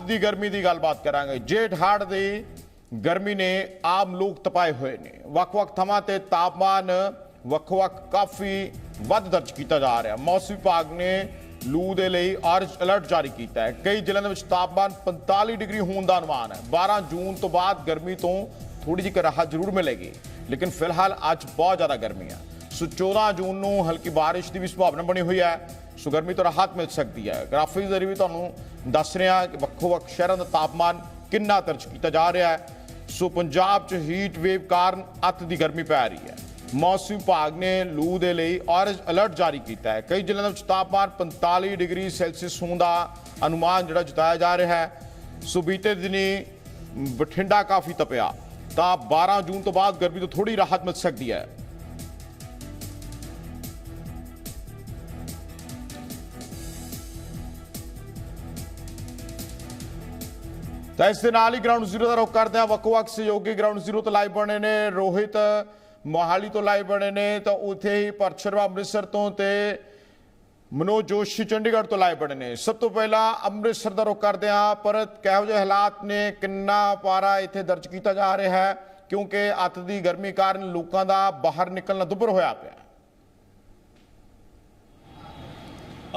ਅੱਤ ਦੀ ਗਰਮੀ ਦੀ ਗੱਲਬਾਤ ਕਰਾਂਗੇ। ਜੇਠ ਹਾੜ ਦੀ ਗਰਮੀ ਨੇ ਆਮ ਲੋਕ ਤਪਾਏ ਹੋਏ ਨੇ। ਵੱਖ-ਵੱਖ ਥਾਵਾਂ ਤੇ ਤਾਪਮਾਨ ਵੱਖ-ਵੱਖ ਕਾਫੀ ਵੱਧ ਦਰਜ ਕੀਤਾ ਜਾ ਰਿਹਾ। ਮੌਸਮ ਵਿਭਾਗ ਨੇ ਲੂ ਦੇ ਲਈ ਔਰੇਂਜ ਅਲਰਟ ਜਾਰੀ ਕੀਤਾ ਹੈ। ਕਈ ਜ਼ਿਲ੍ਹਿਆਂ ਦੇ ਵਿੱਚ ਤਾਪਮਾਨ 45 ਡਿਗਰੀ ਹੋਣ ਦਾ ਅਨੁਮਾਨ ਹੈ। 12 ਜੂਨ ਤੋਂ ਬਾਅਦ ਗਰਮੀ ਤੋਂ ਥੋੜੀ ਜਿਹੀ ਰਾਹਤ ਜ਼ਰੂਰ ਮਿਲੇਗੀ। ਲੇਕਿਨ ਫਿਲਹਾਲ ਅੱਜ ਬਹੁਤ ਜ਼ਿਆਦਾ ਗਰਮੀ ਹੈ। ਸੋ 14 ਜੂਨ ਨੂੰ ਹਲਕੀ ਬਾਰਿਸ਼ ਦੀ ਵੀ ਸੰਭਾਵਨਾ ਬਣੀ ਹੋਈ ਹੈ। ਸੋ ਗਰਮੀ ਤੋਂ ਰਾਹਤ ਮਿਲ ਸਕਦੀ ਹੈ। ਗ੍ਰਾਫਿਕ ਜ਼ਰੀਏ ਵੀ ਤੁਹਾਨੂੰ ਦੱਸ ਰਿਹਾ ਕਿ ਵੱਖੋ-ਵੱਖ ਸ਼ਹਿਰਾਂ ਦਾ ਤਾਪਮਾਨ ਕਿੰਨਾ ਦਰਜ ਕੀਤਾ ਜਾ ਰਿਹਾ ਹੈ। ਸੋ ਪੰਜਾਬ 'ਚ ਹੀਟ ਵੇਵ ਕਾਰਨ ਅੱਤ ਦੀ ਗਰਮੀ ਪੈ ਰਹੀ ਹੈ। ਮੌਸਮ ਵਿਭਾਗ ਨੇ ਲੂ ਦੇ ਲਈ ਔਰੇਂਜ ਅਲਰਟ ਜਾਰੀ ਕੀਤਾ ਹੈ। ਕਈ ਜ਼ਿਲ੍ਹਿਆਂ ਦੇ ਵਿੱਚ ਤਾਪਮਾਨ 45 ਡਿਗਰੀ ਸੈਲਸੀਅਸ ਹੋਣ ਦਾ ਅਨੁਮਾਨ ਜਿਹੜਾ ਜਤਾਇਆ ਜਾ ਰਿਹਾ ਹੈ। ਸੋ ਬੀਤੇ ਦਿਨੀ ਬਠਿੰਡਾ ਕਾਫੀ ਤਪਿਆ। ਤਾਂ 12 ਜੂਨ ਤੋਂ ਬਾਅਦ ਗਰਮੀ ਤੋਂ ਥੋੜੀ ਰਾਹਤ ਮਿਲ ਸਕਦੀ ਹੈ। ਤਾਂ ਇਸ ਦੇ ਨਾਲ ਹੀ ਗਰਾਊਂਡ ਜ਼ੀਰੋ ਦਾ ਰੁਖ ਕਰਦੇ ਹਾਂ। ਵੱਖ-ਵੱਖ ਸਹਿਯੋਗੀ ਗਰਾਊਂਡ ਜ਼ੀਰੋ ਤੋਂ ਲਾਈਵ ਬਣੇ ਨੇ। ਰੋਹਿਤ ਮੋਹਾਲੀ ਤੋਂ ਲਾਈਵ ਬਣੇ ਨੇ। ਤਾਂ ਉੱਥੇ ਹੀ ਪਰਸ਼ਰਵਾ ਅੰਮ੍ਰਿਤਸਰ ਤੋਂ ਤੇ ਮਨੋਜ ਜੋਸ਼ੀ ਚੰਡੀਗੜ੍ਹ ਤੋਂ ਲਾਈਵ ਬਣੇ ਨੇ। ਸਭ ਤੋਂ ਪਹਿਲਾਂ ਅੰਮ੍ਰਿਤਸਰ ਦਾ ਰੁਖ ਕਰਦੇ ਹਾਂ। ਪਰ ਕਿਹੋ ਜਿਹੇ ਹਾਲਾਤ ਨੇ? ਕਿੰਨਾ ਪਾਰਾ ਇੱਥੇ ਦਰਜ ਕੀਤਾ ਜਾ ਰਿਹਾ ਹੈ? ਕਿਉਂਕਿ ਅੱਤ ਦੀ ਗਰਮੀ ਕਾਰਨ ਲੋਕਾਂ ਦਾ ਬਾਹਰ ਨਿਕਲਣਾ ਦੁੱਭਰ ਹੋਇਆ ਪਿਆ ਹੈ ਅ,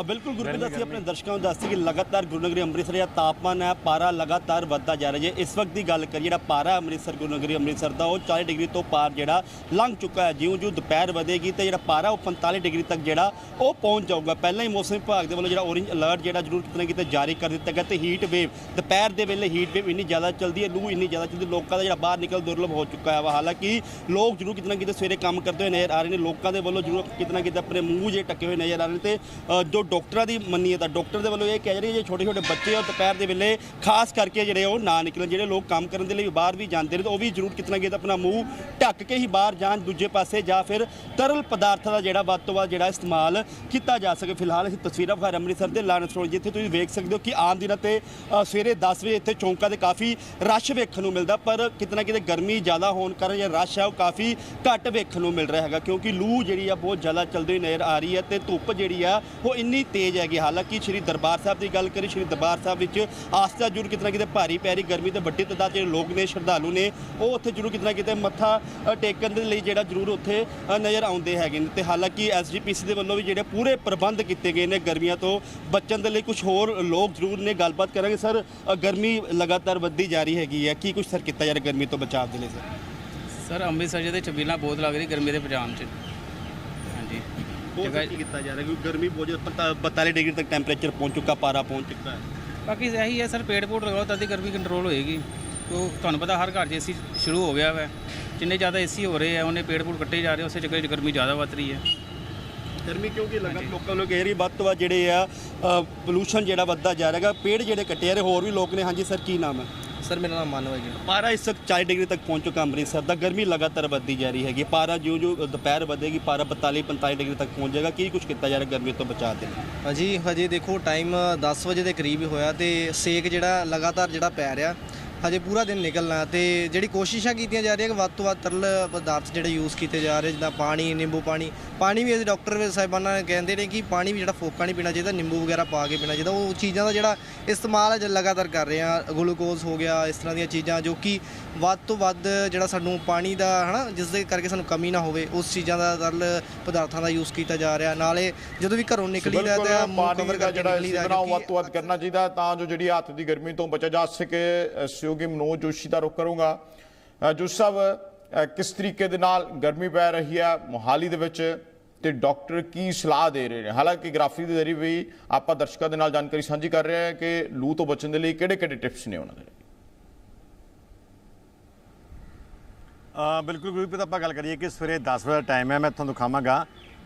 ਬਿਲਕੁਲ ਗੁਰਪ੍ਰੀਤ ਅਸੀਂ ਆਪਣੇ ਦਰਸ਼ਕਾਂ ਨੂੰ ਦੱਸਦੇ ਕਿ ਲਗਾਤਾਰ ਗੁਰਨਗਰੀ ਅੰਮ੍ਰਿਤਸਰ ਦਾ ਤਾਪਮਾਨ ਹੈ ਪਾਰਾ ਲਗਾਤਾਰ ਵੱਧਦਾ ਜਾ ਰਿਹਾ ਜੇ ਇਸ ਵਕਤ ਦੀ ਗੱਲ ਕਰੀਏ ਜਿਹੜਾ ਪਾਰਾ ਅੰਮ੍ਰਿਤਸਰ ਗੁਰਨਗਰੀ ਅੰਮ੍ਰਿਤਸਰ ਦਾ ਉਹ 40 ਡਿਗਰੀ ਤੋਂ ਪਾਰ ਜਿਹੜਾ ਲੰਘ ਚੁੱਕਾ ਹੈ। ਜਿਉਂ ਜਿਉਂ ਦੁਪਹਿਰ ਵਧੇਗੀ ਤੇ ਜਿਹੜਾ ਪਾਰਾ ਉਹ 45 ਡਿਗਰੀ ਤੱਕ ਜਿਹੜਾ ਉਹ ਪਹੁੰਚ ਜਾਊਗਾ। ਪਹਿਲਾਂ ਹੀ ਮੌਸਮ ਵਿਭਾਗ ਦੇ ਵੱਲੋਂ ਜਿਹੜਾ ਔਰੇਂਜ ਅਲਰਟ ਜਿਹੜਾ ਜ਼ਰੂਰ ਕਿਤੇ ਕਿਤੇ ਜਾਰੀ ਕਰ ਦਿੱਤਾ ਗਿਆ ਤੇ ਹੀਟ ਵੇਵ ਦੁਪਹਿਰ ਦੇ ਵੇਲੇ ਹੀਟ ਵੇਵ ਇੰਨੀ ਜ਼ਿਆਦਾ ਚੱਲਦੀ ਹੈ ਲੂ ਇੰਨੀ ਜ਼ਿਆਦਾ ਚੱਲਦੀ ਲੋਕਾਂ ਦਾ ਜਿਹੜਾ ਬਾਹਰ ਨਿਕਲ ਦੁਰਲਭ ਹੋ ਚੁੱਕਾ ਹੈ। ਹਾਲਾਂਕਿ ਲੋਕ ਜ਼ਰੂਰ ਕਿਤੇ ਨਾ ਕਿਤੇ ਸਵੇਰੇ ਕੰਮ ਕਰਦੇ ਹੋਏ ਨਜ਼ਰ ਆ ਰਹੇ ਨੇ ਲੋਕਾਂ ਦੇ ਵੱਲੋਂ ਜ਼ਰੂਰ ਕਿਤੇ ਨਾ ਕਿਤੇ ਆਪਣੇ ਮੂੰਹ ਜੇ ਟੱਕੇ ਹੋਏ ਨਜ਼ਰ ਆ ਰਹੇ ਤੇ ਜੋ ਡਾਕਟਰਾਂ ਦੀ ਮੰਨੀਏ ਤਾਂ ਡਾਕਟਰ ਦੇ ਵੱਲੋਂ ਇਹ ਕਹਿ ਰਹੀ ਹੈ ਜੇ ਛੋਟੇ ਛੋਟੇ ਬੱਚੇ ਉਹ ਦੁਪਹਿਰ ਦੇ ਵੇਲੇ, ਖਾਸ ਕਰਕੇ ਜਿਹੜੇ ਉਹ ਨਾ ਨਿਕਲਣ, ਜਿਹੜੇ ਲੋਕ ਕੰਮ ਕਰਨ ਦੇ ਲਈ ਬਾਹਰ ਵੀ ਜਾਂਦੇ ਨੇ, ਤਾਂ ਉਹ ਵੀ ਜ਼ਰੂਰ ਕਿਤੇ ਨਾ ਕਿਤੇ ਆਪਣਾ ਮੂੰਹ ਢੱਕ ਕੇ ਹੀ ਬਾਹਰ ਜਾਣ ਦੂਜੇ ਪਾਸੇ ਜਾਂ ਫਿਰ ਤਰਲ ਪਦਾਰਥਾਂ ਦਾ ਜਿਹੜਾ ਵੱਧ ਤੋਂ ਵੱਧ ਜਿਹੜਾ ਇਸਤੇਮਾਲ ਕੀਤਾ ਜਾ ਸਕੇ। ਫਿਲਹਾਲ ਅਸੀਂ ਤਸਵੀਰਾਂ ਵਿਖਾ ਅੰਮ੍ਰਿਤਸਰ ਦੇ ਲਾਰੈਂਸ ਰੋਡ ਜਿੱਥੇ ਤੁਸੀਂ ਵੇਖ ਸਕਦੇ ਹੋ ਕਿ ਆਮ ਦਿਨਾਂ ਤੇ ਸਵੇਰੇ 10 ਵਜੇ ਇੱਥੇ ਚੌਂਕਾਂ ਤੇ ਕਾਫੀ ਰਸ਼ ਵੇਖਣ ਨੂੰ ਮਿਲਦਾ, ਪਰ ਕਿਤੇ ਨਾ ਕਿਤੇ ਗਰਮੀ ਜ਼ਿਆਦਾ ਹੋਣ ਕਾਰਨ ਜਿਹੜਾ ਰਸ਼ ਹੈ ਉਹ ਕਾਫੀ ਘੱਟ ਵੇਖਣ ਨੂੰ ਮਿਲ ਰਿਹਾ ਹੈਗਾ, ਕਿਉਂਕਿ ਲੂ ਜਿਹੜੀ ਆ ਬਹੁਤ ਜ਼ਿਆਦਾ ਚੱਲਦੀ ਨਜ਼ਰ ਆ ਰਹੀ ਹੈ ਤੇ ਧੁੱਪ ਜਿਹੜੀ ਆ, ਉਹ ਇੰਨੀ ਕਿੰਨੀ ਤੇਜ਼ ਹੈਗੀ। ਹਾਲਾਂਕਿ ਸ਼੍ਰੀ ਦਰਬਾਰ ਸਾਹਿਬ ਦੀ ਗੱਲ ਕਰੀ ਸ਼੍ਰੀ ਦਰਬਾਰ ਸਾਹਿਬ ਵਿੱਚ ਆਸਥਾ ਜਰੂਰ ਕਿਤੇ ਨਾ ਕਿਤੇ ਭਾਰੀ ਪੈ ਰਹੀ, ਗਰਮੀ ਤੇ ਵੱਡੀ ਤਦਾਦ ਜਿਹੜੇ ਲੋਕ ਨੇ, ਸ਼ਰਧਾਲੂ ਨੇ, ਉਹ ਉੱਥੇ ਜਰੂਰ ਕਿਤੇ ਨਾ ਕਿਤੇ ਮੱਥਾ ਟੇਕਣ ਦੇ ਲਈ ਜਿਹੜਾ ਜਰੂਰ ਉੱਥੇ ਨਜ਼ਰ ਆਉਂਦੇ ਹੈਗੇ ਨੇ। ਤੇ ਹਾਲਾਂਕਿ ਐਸਜੀਪੀਸੀ ਦੇ ਵੱਲੋਂ ਵੀ ਜਿਹੜੇ ਪੂਰੇ ਪ੍ਰਬੰਧ ਕੀਤੇ ਗਏ ਨੇ ਗਰਮੀਆਂ ਤੋਂ ਬਚਣ ਦੇ ਲਈ ਕੁਝ ਹੋਰ ਲੋਕ ਜਰੂਰ ਨੇ ਗੱਲਬਾਤ ਕਰਾਂਗੇ। ਸਰ ਗਰਮੀ ਲਗਾਤਾਰ ਵੱਧਦੀ ਜਾ ਰਹੀ ਹੈਗੀ ਹੈ। ਕੀ ਕੁਝ ਸਰ ਕੀਤਾ ਜਾ ਰਿਹਾ ਗਰਮੀ ਤੋਂ ਬਚਾਅ ਦੇ ਲਈ, ਸਰ? ਸਰ, ਅੰਮ੍ਰਿਤਸਰ ਜਿਹਦੇ ਚਬੀਲਾਂ ਬਹੁਤ ਲੱਗ ਰਹੀ ਗਰਮੀ ਦੇ ਪਜਾਮ 'ਚ। ਹਾਂਜੀ। ਕੀ ਕੀਤਾ ਜਾ ਰਿਹਾ ਕਿਉਂਕਿ ਗਰਮੀ ਬਹੁਤ ਜ਼ਿਆਦਾ 45 ਡਿਗਰੀ ਤੱਕ ਟੈਂਪਰੇਚਰ ਪਹੁੰਚ ਚੁੱਕਾ ਪਾਰਾ ਪਹੁੰਚ ਚੁੱਕਾ ਹੈ। ਬਾਕੀ ਇਹੀ ਹੈ ਸਰ ਪੇੜ ਪੂੜ ਲਗਾਓ ਤਾਂ ਦੀ ਗਰਮੀ ਕੰਟਰੋਲ ਹੋਏਗੀ। ਕਿਉਂ ਤੁਹਾਨੂੰ ਪਤਾ ਹਰ ਘਰ 'ਚ ਏਸੀ ਸ਼ੁਰੂ ਹੋ ਗਿਆ ਵੈ। ਜਿੰਨੇ ਜ਼ਿਆਦਾ ਏਸੀ ਹੋ ਰਹੇ ਆ ਉਹਨੇ ਪੇੜ ਪੂੜ ਕੱਟੇ ਜਾ ਰਹੇ ਉਸੇ ਚੱਕਰ 'ਚ ਗਰਮੀ ਜ਼ਿਆਦਾ ਵੱਧ ਰਹੀ ਹੈ। ਗਰਮੀ ਕਿਉਂਕਿ ਲਗਾਤਾਰ ਲੋਕਾਂ ਨੂੰ ਕਹਿ ਰਹੀ ਵੱਧ ਤੋਂ ਵੱਧ ਜਿਹੜੇ ਆ ਪੋਲੂਸ਼ਨ ਜਿਹੜਾ ਵੱਧਦਾ ਜਾ ਰਿਹਾ ਹੈਗਾ ਪੇੜ ਜਿਹੜੇ ਕੱਟੇ ਜਾ ਰਹੇ ਹੋਰ ਵੀ ਲੋਕ ਨੇ। ਹਾਂਜੀ ਸਰ ਕੀ ਨਾਮ ਹੈ? ਸਰ ਮੇਰਾ ਨਾਮ ਮਾਨਵ ਹੈ ਜੀ। ਪਾਰਾ ਇਸ ਵਕਤ 40 ਡਿਗਰੀ ਤੱਕ ਪਹੁੰਚ ਚੁੱਕਾ ਅੰਮ੍ਰਿਤਸਰ ਦਾ। ਗਰਮੀ ਲਗਾਤਾਰ ਵੱਧਦੀ ਜਾ ਰਹੀ ਹੈਗੀ। ਪਾਰਾ ਜਿਉਂ ਜਿਉਂ ਦੁਪਹਿਰ ਵਧੇਗੀ ਪਾਰਾ 42 45 ਡਿਗਰੀ ਤੱਕ ਪਹੁੰਚ ਜਾਏਗਾ। ਕੀ ਕੁਝ ਕੀਤਾ ਜਾ ਰਿਹਾ ਗਰਮੀ ਤੋਂ ਬਚਾਅ ਦੇ ਲਈ? ਹਾਂਜੀ ਹਜੇ ਦੇਖੋ ਟਾਈਮ 10 ਵਜੇ ਦੇ ਕਰੀਬ ਹੀ ਹੋਇਆ ਤੇ ਸੇਕ ਜਿਹੜਾ ਲਗਾਤਾਰ ਜਿਹੜਾ ਪੈ ਰਿਹਾ। ਹਜੇ ਪੂਰਾ ਦਿਨ ਨਿਕਲਣਾ ਤੇ ਜਿਹੜੀ ਕੋਸ਼ਿਸ਼ਾਂ ਕੀਤੀਆਂ ਜਾ ਰਹੀਆਂ ਕਿ ਵੱਧ ਤੋਂ ਵੱਧ ਤਰਲ ਪਦਾਰਥ ਜਿਹੜੇ ਯੂਜ਼ ਕੀਤੇ ਜਾ ਰਹੇ ਜਿੱਦਾਂ ਪਾਣੀ ਨਿੰਬੂ ਪਾਣੀ ਪਾਣੀ ਵੀ ਅਸੀਂ ਡਾਕਟਰ ਸਾਹਿਬਾਨਾਂ ਨੇ ਕਹਿੰਦੇ ਨੇ ਕਿ ਪਾਣੀ ਵੀ ਜਿਹੜਾ ਫੋਕਾ ਨਹੀਂ ਪੀਣਾ ਚਾਹੀਦਾ ਨਿੰਬੂ ਵਗੈਰਾ ਪਾ ਕੇ ਪੀਣਾ ਚਾਹੀਦਾ। ਉਹ ਚੀਜ਼ਾਂ ਦਾ ਜਿਹੜਾ ਇਸਤੇਮਾਲ ਹੈ ਲਗਾਤਾਰ ਕਰ ਰਹੇ ਆ ਗਲੂਕੋਜ਼ ਹੋ ਗਿਆ ਇਸ ਤਰ੍ਹਾਂ ਦੀਆਂ ਚੀਜ਼ਾਂ ਜੋ ਕਿ ਵੱਧ ਤੋਂ ਵੱਧ ਜਿਹੜਾ ਸਾਨੂੰ ਪਾਣੀ ਦਾ ਹਨਾ ਜਿਸ ਦੇ ਕਰਕੇ ਸਾਨੂੰ ਕਮੀ ਨਾ ਹੋਵੇ ਉਸ ਚੀਜ਼ਾਂ ਦਾ ਤਰਲ ਪਦਾਰਥਾਂ ਦਾ ਯੂਜ਼ ਕੀਤਾ ਜਾ ਰਿਹਾ। ਨਾਲੇ ਜਦੋਂ ਵੀ ਘਰੋਂ ਨਿਕਲੀਦਾ ਤਾਂ ਮੂੰਹ ਕਵਰ ਕਰਕੇ ਨਿਕਲੀਦਾ ਵੱਧ ਤੋਂ ਵੱਧ ਕਰਨਾ ਚਾਹੀਦਾ ਤਾਂ ਜੋ ਜਿਹੜੀ ਹੱਥ ਦੀ ਗਰਮੀ ਤੋਂ ਬਚਾ ਜਾ ਸਕੇ ਸਹਿਯੋਗੀ ਮਨੋਜ ਜੋਸ਼ੀ ਦਾ ਰੁਖ ਕਰੂੰਗਾ। ਅ, ਸਾਹਿਬ ਕਿਸ ਤਰੀਕੇ ਦੇ ਨਾਲ ਗਰਮੀ ਪੈ ਰਹੀ ਹੈ ਮੋਹਾਲੀ ਦੇ ਵਿੱਚ ਤੇ ਡਾਕਟਰ ਕੀ ਸਲਾਹ ਦੇ ਰਹੇ ਨੇ? ਹਾਲਾਂਕਿ ਗ੍ਰਾਫੀ ਦੇ ਜ਼ਰੀਏ ਵੀ ਆਪਾਂ ਦਰਸ਼ਕਾਂ ਦੇ ਨਾਲ ਜਾਣਕਾਰੀ ਸਾਂਝੀ ਕਰ ਰਹੇ ਹਾਂ ਕਿ ਲੂ ਤੋਂ ਬਚਣ ਦੇ ਲਈ ਕਿਹੜੇ ਕਿਹੜੇ ਟਿਪਸ ਨੇ ਉਹਨਾਂ ਦੇ? ਅ, ਬਿਲਕੁਲ ਗੁਰਪ੍ਰੀਤ ਆਪਾਂ ਗੱਲ ਕਰੀਏ ਕਿ ਸਵੇਰੇ 10 ਵਜੇ ਦਾ ਟਾਈਮ ਹੈ ਮੈਂ ਤੁਹਾਨੂੰ ਦਿਖਾਵਾਂਗਾ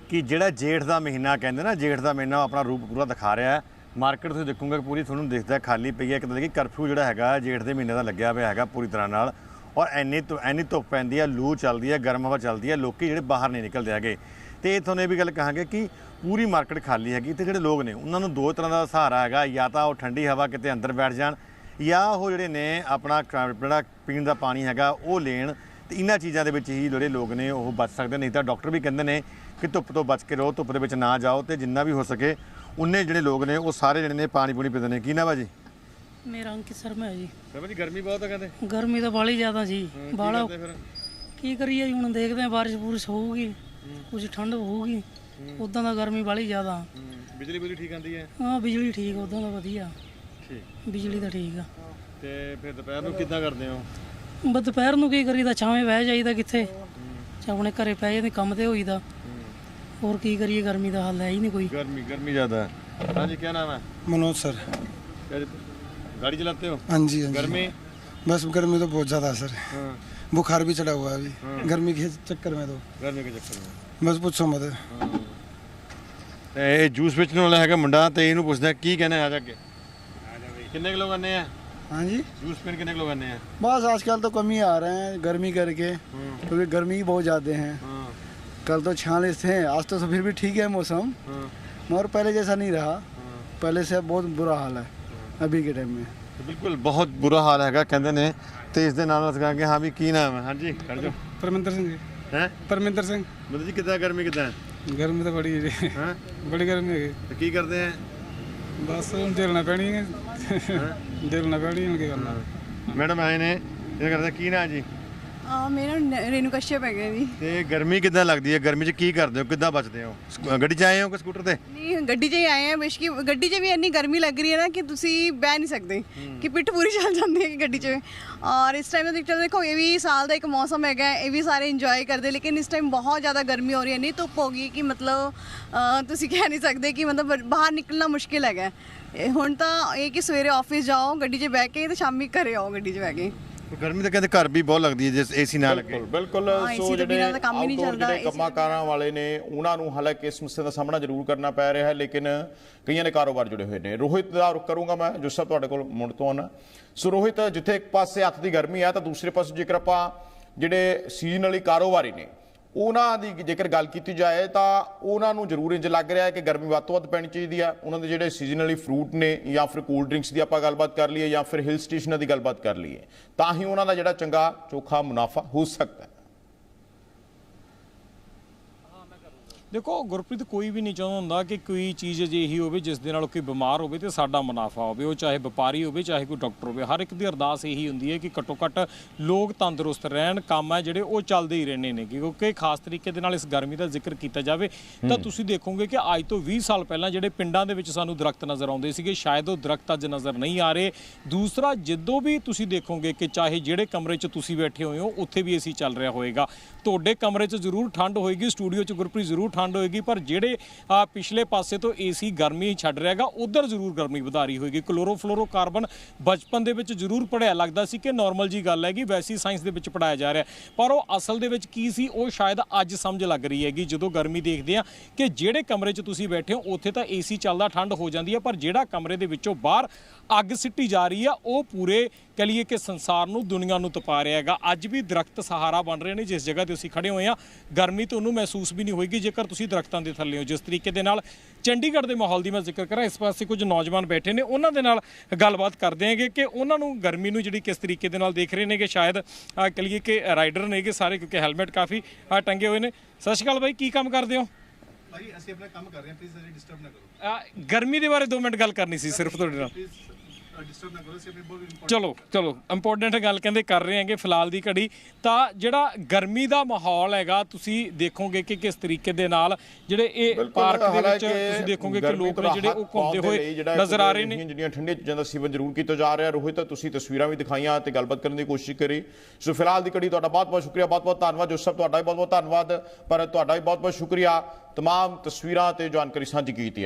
ਕਿ ਜਿਹੜਾ ਜੇਠ ਦਾ ਮਹੀਨਾ ਕਹਿੰਦੇ ਨਾ ਜੇਠ ਦਾ ਮਹੀਨਾ ਆਪਣਾ ਰੂਪ ਪੂਰਾ ਦਿਖਾ ਰਿਹਾ ਹੈ। ਮਾਰਕੀਟ ਤੁਸੀਂ ਦੇਖੋਗੇ ਪੂਰੀ ਤੁਹਾਨੂੰ ਦਿਖਦਾ ਖਾਲੀ ਪਈ ਹੈ, ਇੱਕ ਤਰ੍ਹਾਂ ਦੀ ਕਰਫਿਊ ਜਿਹੜਾ ਹੈਗਾ, ਜੇਠ ਦੇ ਮਹੀਨੇ ਦਾ ਲੱਗਿਆ ਹੋਇਆ ਹੈਗਾ ਪੂਰੀ ਤਰ੍ਹਾਂ ਨਾਲ। ਔਰ ਐਨੀ ਤੋਂ ਐਨੀ ਧੁੱਪ ਪੈਂਦੀ ਹੈ, ਲੂ ਚੱਲਦੀ ਹੈ, ਗਰਮ ਹਵਾ ਚੱਲਦੀ ਹੈ, ਲੋਕੀ ਜਿਹੜੇ ਬਾਹਰ ਨਹੀਂ ਨਿਕਲਦੇ ਹੈਗੇ। ਤੇ ਇਹ ਤੁਹਾਨੂੰ ਇਹ ਵੀ ਗੱਲ ਕਹਾਂਗੇ ਕਿ ਪੂਰੀ ਮਾਰਕੀਟ ਖਾਲੀ ਹੈਗੀ, ਤੇ ਜਿਹੜੇ ਲੋਕ ਨੇ, ਉਹਨਾਂ ਨੂੰ ਦੋ ਤਰ੍ਹਾਂ ਦਾ ਸਹਾਰਾ ਹੈਗਾ, ਜਾਂ ਤਾਂ ਉਹ ਠੰਡੀ ਹਵਾ ਕਿਤੇ ਅੰਦਰ ਬੈਠ ਜਾਣ, ਜਾਂ ਉਹ ਜਿਹੜੇ ਨੇ ਆਪਣਾ ਜਿਹੜਾ ਪੀਣ ਦਾ ਪਾਣੀ ਹੈਗਾ, ਉਹ ਲੈਣ। ਤੇ ਇਹਨਾਂ ਚੀਜ਼ਾਂ ਦੇ ਵਿੱਚ ਹੀ ਜਿਹੜੇ ਲੋਕ ਨੇ, ਉਹ ਬਚ ਸਕਦੇ ਨਹੀਂ ਤਾਂ ਡਾਕਟਰ ਵੀ ਕਹਿੰਦੇ ਨੇ ਕਿ ਧੁੱਪ ਤੋਂ ਬਚ ਕੇ ਰਹੋ, ਧੁੱਪ ਦੇ ਵਿੱਚ ਨਾ ਜਾਓ, ਤੇ ਜਿੰਨਾ ਵੀ ਹੋ ਸਕੇ ਉਨੇ ਜਿਹੜੇ ਲੋਕ ਨੇ ਉਹ ਸਾਰੇ ਜਿਹੜੇ ਨੇ ਪਾਣੀ ਪੂਣੀ ਪੀਂਦੇ ਨੇ। ਕੀ ਨਾ ਬਾਜੀ ਮੇਰਾ ਅੰਕਿਤ ਸ਼ਰਮਾ ਹੈ ਜੀ। ਸਮਝ ਗਰਮੀ ਬਹੁਤ ਹੈ ਕਹਿੰਦੇ। ਗਰਮੀ ਤਾਂ ਬਾਲੀ ਜ਼ਿਆਦਾ ਜੀ। ਬਾਲਾ ਕੀ ਕਰੀਏ ਜੀ ਹੁਣ ਦੇਖਦੇ ਹਾਂ ਬਾਰਿਸ਼ ਬੂਰਿਸ਼ ਹੋਊਗੀ ਕੁਝ ਠੰਡ ਹੋਊਗੀ ਉਦਾਂ ਦਾ ਗਰਮੀ ਬਾਲੀ ਜ਼ਿਆਦਾ। ਬਿਜਲੀ ਬਿਜਲੀ ਠੀਕ ਆਂਦੀ ਹੈ? ਹਾਂ ਬਿਜਲੀ ਠੀਕ ਉਦਾਂ ਦਾ ਵਧੀਆ। ਠੀਕ। ਬਿਜਲੀ ਤਾਂ ਠੀਕ ਆ। ਤੇ ਫਿਰ ਦੁਪਹਿਰ ਨੂੰ ਕਿੱਦਾਂ ਕਰਦੇ ਹੋ? ਬਸ ਦੁਪਹਿਰ ਨੂੰ ਕੀ ਕਰੀਦਾ ਛਾਵੇਂ ਬਹਿ ਜਾਈਦਾ ਕਿੱਥੇ। ਜਾਂ ਆਪਣੇ ਘਰੇ ਪੈ ਜਾਂਦੇ ਕੰਮ ਤੇ ਹੋਈਦਾ। ਹੋਰ ਕੀ ਕਰੀਏ ਗਰਮੀ ਦਾ ਹੱਲ ਹੈ ਹੀ ਨਹੀਂ ਕੋਈ गर्मी गर्मी ज़्यादा है हाँ जी क्या नाम है मनोज सर क्या गाड़ी चलाते हो हाँ जी हाँ जी गर्मी बस गर्मी तो बहुत ज़्यादा है सर हाँ बुखार भी चढ़ा हुआ है अभी गर्मी के चक्कर में तो गर्मी के चक्कर में बस पूछो मत ਤੇ ਇਹ ਜੂਸ ਵੇਚਣ ਵਾਲਾ ਹੈਗਾ ਮੁੰਡਾ ਤੇ ਇਹਨੂੰ ਪੁੱਛਦਾ ਕੀ ਕਹਿੰਦੇ ਆ ਜਾ ਕੇ ਕਿੰਨੇ ਕਿਲੋ ਕਰਨੇ ਆ हाँ जी ਜੂਸ ਪੀਣ ਕਿੰਨੇ ਕਿਲੋ ਕਰਨੇ ਆ बस आजकल तो कम ही आ रहे हैं गर्मी करके क्योंकि गर्मी बहुत ज़्यादा है ਹਾਂ कल तो छियालीस थे आज तो फिर भी ठीक है मौसम ਹਾਂ मगर पहले जैसा नहीं रहा पहले से बहुत बुरा हाल है अभी के टाइम में ਤੇ ਬਿਲਕੁਲ ਬਹੁਤ ਬੁਰਾ ਹਾਲ ਹੈਗਾ ਕਹਿੰਦੇ ਨੇ ਤੇ ਇਸ ਦੇ ਨਾਲ ਨਾਲ ਅਸੀਂ ਕਹਾਂਗੇ ਹਾਂ ਵੀ ਕੀ ਨਾਮ ਹੈ ਹਾਂਜੀ ਖੜ ਜਾਓ परमिंदर सिंह जी ਹੈ परमिंदर सिंह ਮਤਲਬ ਜੀ ਕਿੱਦਾਂ ਗਰਮੀ ਕਿੱਦਾਂ गर्मी तो बड़ी है जी ਹੈ बड़ी गर्मी है ਤੇ ਕੀ ਕਰਦੇ ਆ बस हुन झेलना पैनी है झेलना पैनी है की करना ਮੈਡਮ ਆਏ ਨੇ ਇਹ ਕਰਦੇ ਕੀ ਨਾਮ ਜੀ ਆ ਮੇਰਾ ਨ- ਰੇਨੂ ਕਸ਼ਯਪ ਹੈਗਾ ਜੀ। ਤੇ ਗਰਮੀ ਕਿੱਦਾਂ ਲੱਗਦੀ ਹੈ? ਗਰਮੀ 'ਚ ਕੀ ਕਰਦੇ ਹੋ? ਕਿੱਦਾਂ ਬਚਦੇ ਹੋ? ਸਕ- ਗੱਡੀ 'ਚ ਆਏ ਹੋ ਕਿ ਸਕੂਟਰ ਤੇ? ਨਹੀਂ ਗੱਡੀ 'ਚ ਹੀ ਆਏ ਆ। ਬੇਸ਼ੱਕੀ ਗੱਡੀ 'ਚ ਵੀ ਇੰਨੀ ਗਰਮੀ ਲੱਗ ਰਹੀ ਹੈ ਨਾ ਕਿ ਤੁਸੀਂ ਬਹਿ ਨਹੀਂ ਸਕਦੇ। ਕਿ ਪਿੱਠ ਪੂਰੀ ਚੱਲ ਜਾਂਦੀ ਹੈ ਗੱਡੀ 'ਚ। ਔਰ ਇਸ ਟਾਈਮ ਦੇਖੋ ਦੇਖੋ ਇਹ ਵੀ ਸਾਲ ਦਾ ਇੱਕ ਮੌਸਮ ਹੈਗਾ ਹੈ, ਇਹ ਵੀ ਸਾਰੇ ਇੰਜੋਏ ਕਰਦੇ ਲੇਕਿਨ ਇਸ ਟਾਈਮ ਬਹੁਤ ਜ਼ਿਆਦਾ ਗਰਮੀ ਹੋ ਰਹੀ ਹੈ। ਨਹੀਂ ਧੁੱਪ ਹੋ ਗਈ ਕਿ ਮਤਲਬ ਅ, ਤੁਸੀਂ ਕਹਿ ਨਹੀਂ ਸਕਦੇ ਕਿ ਮਤਲਬ ਬਾਹਰ ਨਿਕਲਣਾ ਮੁਸ਼ਕਿਲ ਹੈਗਾ ਇਹ ਹੁਣ ਤਾਂ ਇਹ ਕਿ ਸਵੇਰੇ ਆਫਿਸ ਜਾਓ ਗੱਡੀ 'ਚ ਬਹਿ ਕੇ ਤੇ ਸ਼ਾਮੀ ਘਰੇ ਆਓ ਗੱਡੀ 'ਚ ਬਹਿ ਕੇ। ਗਰਮੀ ਤਾਂ ਕਹਿੰਦੇ ਘਰ ਵੀ ਬਹੁਤ ਲੱਗਦੀ ਹੈ ਜੇ ਏਸੀ ਨਾ ਲੱਗੇ। ਬਿਲਕੁਲ ਬਿਲਕੁਲ। ਹਾਂ, AC ਸੋ ਤੋਂ ਜਿਹੜੇ ਬਿਨਾਂ ਤਾਂ ਕੰਮ ਹੀ ਨਹੀਂ outdoor ਚੱਲਦਾ, ਜਿਹੜੇ AC ਕੰਮਾਂ ਕਾਰਾਂ ਵਾਲੇ ਨੇ ਉਹਨਾਂ ਨੂੰ ਹਾਲਾਂਕਿ ਇਸ ਸਮੱਸਿਆ ਦਾ ਸਾਹਮਣਾ ਜ਼ਰੂਰ ਕਰਨਾ ਪੈ ਰਿਹਾ ਹੈ ਲੇਕਿਨ ਕਈਆਂ ਨੇ ਕਾਰੋਬਾਰ ਜੁੜੇ ਹੋਏ ਨੇ। ਰੋਹਿਤ ਦਾ ਰੁਖ ਕਰੂੰਗਾ ਮੈਂ ਜੋ ਸਭ ਤੁਹਾਡੇ ਕੋਲ ਮੁੜ ਤੋਂ ਆਉਣਾ ਸੋ ਰੋਹਿਤ ਜਿੱਥੇ ਇੱਕ ਪਾਸੇ ਹੱਥ ਦੀ ਗਰਮੀ ਆ ਤਾਂ ਦੂਸਰੇ ਪਾਸੇ ਜੇਕਰ ਆਪਾਂ ਜਿਹੜੇ ਸੀਜ਼ਨਲੀ ਕਾਰੋਬਾਰੀ ਨੇ ਉਹਨਾਂ ਦੀ ਜੇਕਰ ਗੱਲ ਕੀਤੀ ਜਾਏ ਤਾਂ ਉਹਨਾਂ ਨੂੰ ਜ਼ਰੂਰ ਇੰਜ ਲੱਗ ਰਿਹਾ ਹੈ ਕਿ ਗਰਮੀ ਵੱਧ ਤੋਂ ਵੱਧ ਪੈਣੀ ਚਾਹੀਦੀ ਆ ਉਹਨਾਂ ਦੇ ਜਿਹੜੇ ਸੀਜ਼ਨਲੀ ਫਰੂਟ ਨੇ ਜਾਂ ਫਿਰ ਕੋਲਡ ਡਰਿੰਕਸ ਦੀ ਆਪਾਂ ਗੱਲਬਾਤ ਕਰ ਲਈਏ ਜਾਂ ਫਿਰ ਹਿਲ ਸਟੇਸ਼ਨਾਂ ਦੀ ਗੱਲਬਾਤ ਕਰ ਲਈਏ, ਤਾਂ ਹੀ ਉਹਨਾਂ ਦਾ ਜਿਹੜਾ ਚੰਗਾ ਚੋਖਾ ਮੁਨਾਫਾ ਹੋ ਸਕਦਾ ਹੈ। ਦੇਖੋ ਗੁਰਪ੍ਰੀਤ ਕੋਈ ਵੀ ਨਹੀਂ ਚਾਹੁੰਦਾ ਹੁੰਦਾ ਕਿ ਕੋਈ ਚੀਜ਼ ਅਜਿਹੀ ਹੋਵੇ ਜਿਸ ਦੇ ਨਾਲ ਕੋਈ ਬਿਮਾਰ ਹੋਵੇ ਤੇ ਸਾਡਾ ਮੁਨਾਫਾ ਹੋਵੇ ਉਹ ਚਾਹੇ ਵਪਾਰੀ ਹੋਵੇ ਚਾਹੇ ਕੋਈ ਡਾਕਟਰ ਹੋਵੇ। ਹਰ ਇੱਕ ਦੀ ਅਰਦਾਸ ਇਹੀ ਹੁੰਦੀ ਹੈ ਕਿ ਘੱਟੋ ਘੱਟ ਲੋਕ ਤੰਦਰੁਸਤ ਰਹਿਣ ਕੰਮ ਹੈ ਜਿਹੜੇ ਉਹ ਚੱਲਦੇ ਹੀ ਰਹਿਣੇ ਨੇ ਕਿਉਂਕਿ ਖਾਸ ਤਰੀਕੇ ਦੇ ਨਾਲ ਇਸ ਗਰਮੀ ਦਾ ਜ਼ਿਕਰ ਕੀਤਾ ਜਾਵੇ ਤਾਂ ਤੁਸੀਂ ਦੇਖੋਗੇ ਕਿ ਅੱਜ ਤੋਂ 20 ਸਾਲ ਪਹਿਲਾਂ ਜਿਹੜੇ ਪਿੰਡਾਂ ਦੇ ਵਿੱਚ ਸਾਨੂੰ ਦਰਖਤ ਨਜ਼ਰ ਆਉਂਦੇ ਸੀਗੇ ਸ਼ਾਇਦ ਉਹ ਦਰਖਤ ਅੱਜ ਨਜ਼ਰ ਨਹੀਂ ਆ ਰਹੇ। ਦੂਸਰਾ ਜਦੋਂ ਵੀ ਤੁਸੀਂ ਦੇਖੋਗੇ ਕਿ ਚਾਹੇ ਜਿਹੜੇ ਕਮਰੇ 'ਚ ਤੁਸੀਂ ਬੈਠੇ ਹੋਏ ਹੋ ਉੱਥੇ ਵੀ ਏਸੀ ਚੱਲ ਰਿਹਾ ਹੋਏਗਾ। ਤੁਹਾਡੇ ਕਮਰੇ 'ਚ ਜ਼ਰੂਰ ਠੰਡ ਹੋਏਗੀ ਸਟੂਡੀਓ 'ਚ ਗੁਰਪ੍ਰੀਤ ਜ਼ਰੂਰ ਠੰਡ ਹੋਏਗੀ, ਪਰ ਜਿਹੜੇ ਪਿਛਲੇ ਪਾਸੇ ਤੋਂ ਏਸੀ ਗਰਮੀ ਛੱਡ ਰਿਹਾਗਾ, ਉਧਰ ਜ਼ਰੂਰ ਗਰਮੀ ਵਧਾ ਰਹੀ ਹੋਏਗੀ। ਕਲੋਰੋਫਲੋਰੋਕਾਰਬਨ ਬਚਪਨ ਦੇ ਵਿੱਚ ਜ਼ਰੂਰ ਪੜਿਆ ਲੱਗਦਾ ਸੀ ਕਿ ਨਾਰਮਲ ਜੀ ਗੱਲ ਹੈਗੀ, ਵੈਸੀ ਸਾਇੰਸ ਦੇ ਵਿੱਚ ਪੜਾਇਆ ਜਾ ਰਿਹਾ। ਪਰ ਉਹ ਅਸਲ ਦੇ ਵਿੱਚ ਕੀ ਸੀ, ਉਹ ਸ਼ਾਇਦ ਅੱਜ ਸਮਝ ਲੱਗ ਰਹੀ ਹੈਗੀ, ਜਦੋਂ ਗਰਮੀ ਦੇਖਦੇ ਆ ਕਿ ਜਿਹੜੇ ਕਮਰੇ 'ਚ ਤੁਸੀਂ ਬੈਠੇ ਹੋ, ਉੱਥੇ ਤਾਂ ਏਸੀ ਚੱਲਦਾ ਠੰਡ ਹੋ ਜਾਂਦੀ ਹੈ, ਪਰ ਜਿਹੜਾ ਕਮਰੇ ਦੇ ਵਿੱਚੋਂ ਬਾਹਰ ਅੱਗ ਸਿੱਟੀ ਜਾ ਰਹੀ ਆ, ਉਹ ਪੂਰੇ ਕਹ ਲਈਏ ਕਿ ਸੰਸਾਰ ਨੂੰ ਦੁਨੀਆ ਨੂੰ ਤਪਾ ਰਿਹਾ ਹੈਗਾ। ਅੱਜ ਵੀ ਦਰਖਤ ਸਹਾਰਾ ਬਣ ਰਹੇ ਨੇ ਜਿਸ ਜਗ੍ਹਾ ਤੇ ਅਸੀਂ ਖੜੇ ਹੋਏ ਆ ਗਰਮੀ ਤੁਹਾਨੂੰ ਮਹਿਸੂਸ ਵੀ ਨਹੀਂ ਹੋਏਗੀ ਜੇਕਰ ਤੁਸੀਂ ਦਰਖਤਾਂ ਦੇ ਥੱਲੇ ਹੋ। ਜਿਸ ਤਰੀਕੇ ਦੇ ਨਾਲ ਚੰਡੀਗੜ੍ਹ ਦੇ ਮਾਹੌਲ ਦੀ ਮੈਂ ਜ਼ਿਕਰ ਕਰਾਂ ਇਸ ਪਾਸੇ ਕੁਝ ਨੌਜਵਾਨ ਬੈਠੇ ਨੇ। ਉਹਨਾਂ ਦੇ ਨਾਲ ਗੱਲਬਾਤ ਕਰਦੇ ਹਾਂਗੇ ਕਿ ਉਹਨਾਂ ਨੂੰ ਗਰਮੀ ਨੂੰ ਜਿਹੜੀ ਕਿਸ ਤਰੀਕੇ ਦੇ ਨਾਲ ਦੇਖ ਰਹੇ ਨੇ ਕਿ ਸ਼ਾਇਦ ਕਹ ਲਈਏ ਕਿ ਰਾਈਡਰ ਨੇਗੇ ਸਾਰੇ ਕਿਉਂਕਿ ਹੈਲਮਟ ਕਾਫੀ ਟੰਗੇ ਹੋਏ ਨੇ। ਸਤਿ ਸ਼੍ਰੀ ਅਕਾਲ ਬਾਈ ਕੀ ਕੰਮ ਕਰਦੇ ਹੋ? ਭਾਈ ਅਸੀਂ ਆਪਣਾ ਕੰਮ ਕਰ ਰਹੇ ਹਾਂ ਪਲੀਜ਼ ਡਿਸਟਰਬ ਨਾ ਕਰੋ। ਗਰਮੀ ਦੇ ਬਾਰੇ 2 ਮਿੰਟ ਗੱਲ ਕਰਨੀ ਸੀ ਸਿਰਫ ਤੁਹਾਡੇ ਨਾਲ। ਡਿਸਟਰਬ ਨਾ ਕਰੋ ਅਸੀਂ ਆਪਣੀ ਬਹੁਤ ਚਲੋ ਚਲੋ ਇੰਪੋਰਟੈਂਟ ਗੱਲ ਕਹਿੰਦੇ ਕਰ ਰਹੇ ਹਾਂਗੇ ਫਿਲਹਾਲ ਦੀ ਘੜੀ। ਤਾਂ ਜਿਹੜਾ ਗਰਮੀ ਦਾ ਮਾਹੌਲ ਹੈਗਾ ਤੁਸੀਂ ਦੇਖੋਗੇ ਕਿ ਕਿਸ ਤਰੀਕੇ ਦੇ ਨਾਲ ਜਿਹੜੇ ਇਹ ਬਿਲਕੁਲ, ਪਾਰਕ ਦੇ ਵਿੱਚ ਹਾਲਾਂਕਿ ਤੁਸੀਂ ਦੇਖੋਗੇ ਕਿ ਗਰਮੀ ਲੋਕ ਤੋਂ ਨੇ ਜਿਹੜੇ ਉਹ ਰਾਹਤ ਘੁੰਮਦੇ ਪਾਉਣ ਦੇ ਲਈ ਹੋਏ ਜਿਹੜਾ ਨਜ਼ਰ ਆ ਰਹੇ ਨੇ। ਜਿਹੜੀਆਂ- ਜਿਹੜੀਆਂ ਠੰਡੀਆਂ ਚੀਜ਼ਾਂ ਦਾ ਸੇਵਨ ਜ਼ਰੂਰ ਕੀਤਾ ਜਾ ਰਿਹਾ। ਰੋਹਿਤ ਤੁਸੀਂ ਤਸਵੀਰਾਂ ਵੀ ਦਿਖਾਈਆਂ ਤੇ ਗੱਲਬਾਤ ਕਰਨ ਦੀ ਕੋਸ਼ਿਸ਼ ਕਰੀ। ਸੋ ਫਿਲਹਾਲ ਦੀ ਘੜੀ ਤੁਹਾਡਾ ਬਹੁਤ ਬਹੁਤ ਸ਼ੁਕਰੀਆ ਬਹੁਤ ਬਹੁਤ ਧੰਨਵਾਦ ਜੋਸਫ ਤੁਹਾਡਾ ਵੀ ਬਹੁਤ ਬਹੁਤ ਧੰਨਵਾਦ ਪਰ ਤੁਹਾਡਾ ਵੀ ਬਹੁਤ ਬਹੁਤ ਸ਼ੁਕਰੀਆ। ਤਮਾਮ ਤਸਵੀਰਾਂ ਤੇ ਜਾਣਕਾਰੀ ਸਾਂਝੀ ਕੀਤੀ ਹੈ।